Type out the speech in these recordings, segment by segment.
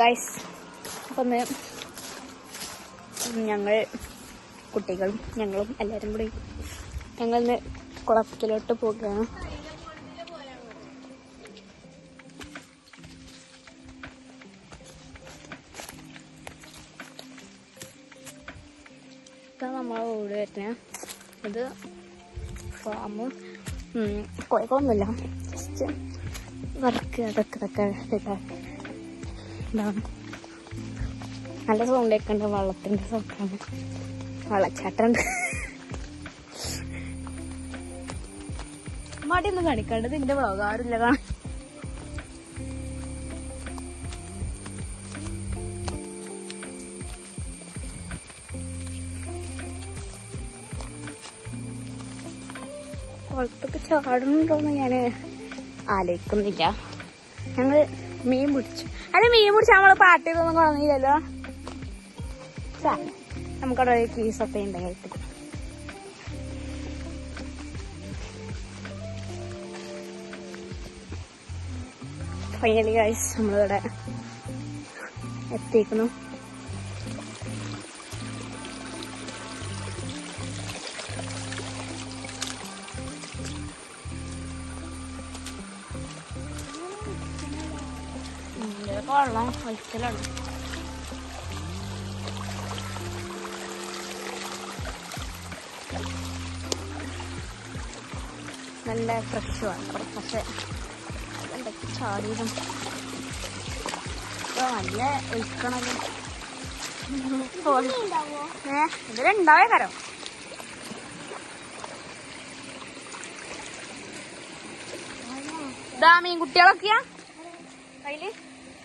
Guys അപ്പം ഞങ്ങൾ കുട്ടികളും ഞങ്ങളും എല്ലാവരും കൂടി ഞങ്ങൾ ഇന്ന് കുളത്തിലോട്ട് പോകുകയാണ് ഇപ്പം നമ്മളെ വീട് വരുന്നത് ഇത് ഫാമും കുഴപ്പമൊന്നുമില്ല. ജസ്റ്റ് വർക്ക് അതൊക്കെ ഇതൊക്കെ ഇതാക്കി നല്ല സൗണ്ട് കേൾക്കണ്ട വെള്ളത്തിന്റെ സൗണ്ടാണ് മടി മടിയൊന്നും കാണിക്കണ്ടത് ഇതിന്റെ വ്ളോഗ് ആരുമില്ല കാണാൻ കുളത്തൊക്കെ ചാടുന്നുണ്ടോന്ന് ഞാൻ ആലോചിക്കുന്നില്ല. ഞങ്ങൾ മീൻ പിടിച്ചു. അല്ല മീൻ പിടിച്ച നമ്മൾ പാട്ട് ചെയ്തൊന്നും കുറഞ്ഞില്ലല്ലോ നമുക്കവിടെ കീസൊക്കെ ഉണ്ട് ഇട്ട്. ഫൈനലി ഗൈസ് നമ്മളിവിടെ എത്തിക്കുന്നു വെള്ളം ഒഴിക്കലാണ് നല്ല ഫ്രഷ് വാട്ടർ പക്ഷെ എന്തൊക്കെ ചാടിയതും ഇപ്പൊ നല്ല ഒഴിക്കണത് ഏ ഇതിലുണ്ടായ തരം ഇതാ മീൻ കുട്ടികളൊക്കെയാ കയ്യിൽ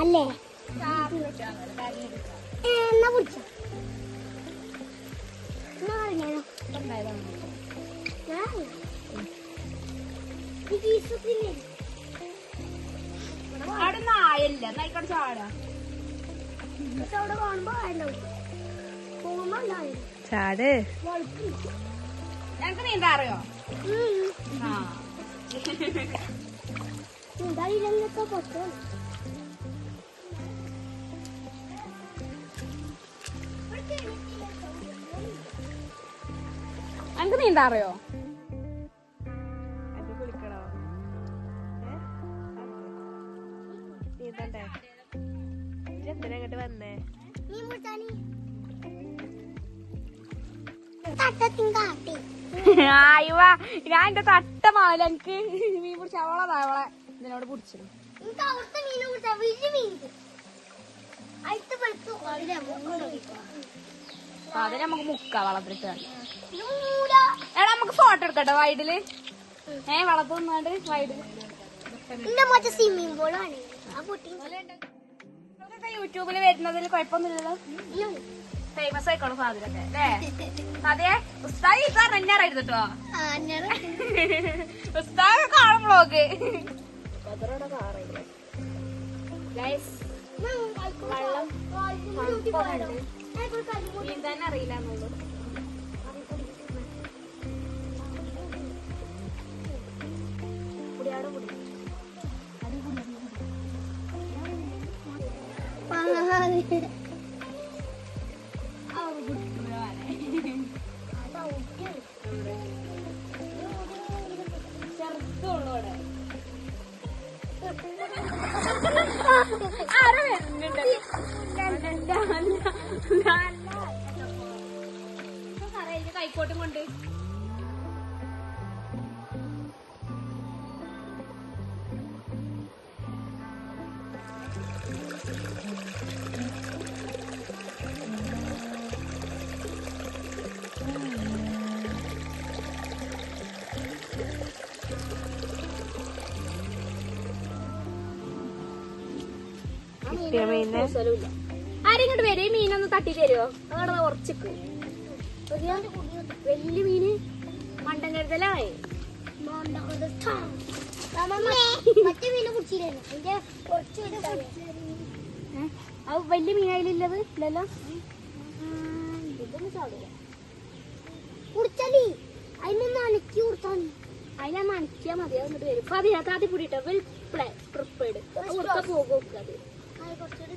അല്ലേ? എന്നാ കുടിച്ചോ. എന്നാ പറഞ്ഞോ അവിടെ നായല്ല? നായിക്കോട്ടെ ചാടാ. അവിടെ കാണുമ്പോ ഉണ്ടാവില്ല ചാട്. ഞങ്ങക്ക് നീന്താ അറിയോ? ഞങ്ങക്ക് നീന്താ അറിയോ? നീന്തണ്ടേ? എന്തിനാ ഇങ്ങോട്ട് വന്നേ? ആയിവാ ഞാൻ എന്റെ തട്ട മാവില്ല എനിക്ക് മീൻ പിടിച്ച അവളെ അവളെ ഇതിനോട് പിടിച്ചു എനിക്ക് അവിടുത്തെ മീൻ പിടിച്ചാ വലിയ മീൻ അടുത്ത് വെളുത്തു അതിന് നമുക്ക് മുക്ക വളത്തിട്ട് എടാ നമുക്ക് ഫോട്ടോ എടുക്കട്ടെ വൈഡിൽ. ഏ വളത്ത് നിന്നാണ്ട് വൈഡിൽ. യൂട്യൂബിൽ വരുന്നതിൽ കുഴപ്പമൊന്നുമില്ലല്ലോ. ഫേമസ് ആയിക്കോളും സാധനമൊക്കെ അല്ലേ? അതെ ഉസ്താദ് ഈ സാർ എന്നെ അറിയരുത് കേട്ടോ ഉസ്താദ് കാണും വ്ളോഗ് നീന്താൻ അറിയില്ല എന്നുള്ളൂ. ചെറുതുള്ളൂ റിപ്പോർട്ടും കൊണ്ട് ആരെങ്ങോട്ട് വരെ. മീനൊന്ന് തട്ടി തരുമോ അതവിടെ കുറച്ചിക്കും വലിയ മീന് മണ്ടൻ അത് വലിയ മീനായില്ലത് ഇല്ലല്ലോ മതി അത് ഇങ്ങോട്ട് വരും അപ്പൊ വെൽ പ്രിപ്പേർഡ് പോകും അത് കുറച്ചുകൂടി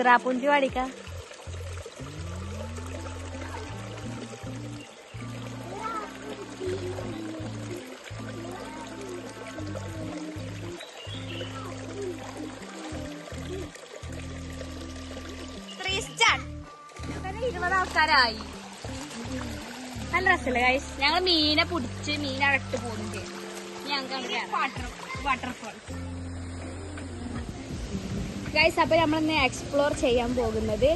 പോയി സിറാപ്പുഞ്ചി പാടിക്ക ഇരുപത് ആൾക്കാരായി. നല്ല രസല്ലേ ഗൈസ് ഞങ്ങൾ മീനെ പിടിച്ച് മീൻ അടട്ട് പോകുന്നുണ്ട് ഞങ്ങൾക്ക് വാട്ടർ വാട്ടർഫോൾ ഗൈസ് അപ്പൊ നമ്മളിന്ന് എക്സ്പ്ലോർ ചെയ്യാൻ പോകുന്നത്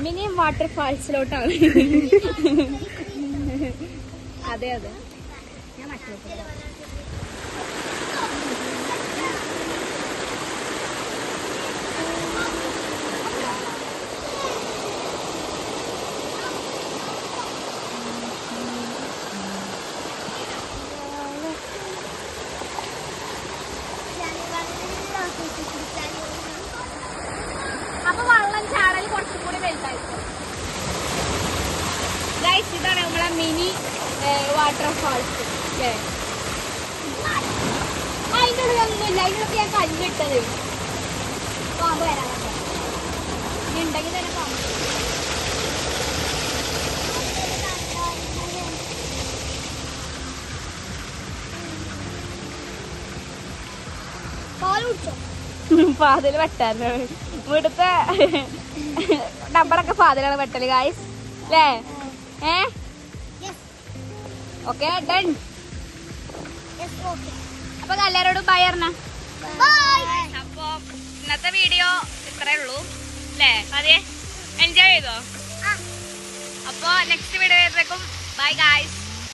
മിനി വാട്ടർഫാൾസിലോട്ടാണ് അതെ അതെ. ഞാൻ മറ്റേ ഇതാണ് നമ്മളെ മിനി വാട്ടർഫാൾസ് അല്ലേ അതിന്റെ ഉള്ളിലൊന്നുമില്ല ഞാൻ കല്ലിട്ടത്. പാമ്പ് ഇനി ഉണ്ടെങ്കിൽ തന്നെ പാമ്പ് ഫാതിൽ വെട്ടായിരുന്നു. ഇവിടുത്തെ നമ്പറൊക്കെ പാതിലാണ് വെട്ടൽ ഗായ്സ് അല്ലേ ഏ? ഓക്കെ ഡൺ അപ്പൊ എല്ലാരോടും ബൈ അറിഞ്ഞ ബൈ അപ്പൊ ഇന്നത്തെ വീഡിയോ ഇത്രേ ഉള്ളൂ. അല്ലേ അതെ എൻജോയ് ചെയ്തോ? അപ്പൊ നെക്സ്റ്റ് വീഡിയോ വരുമ്പോഴേക്കും ബൈ ഗായ്സ്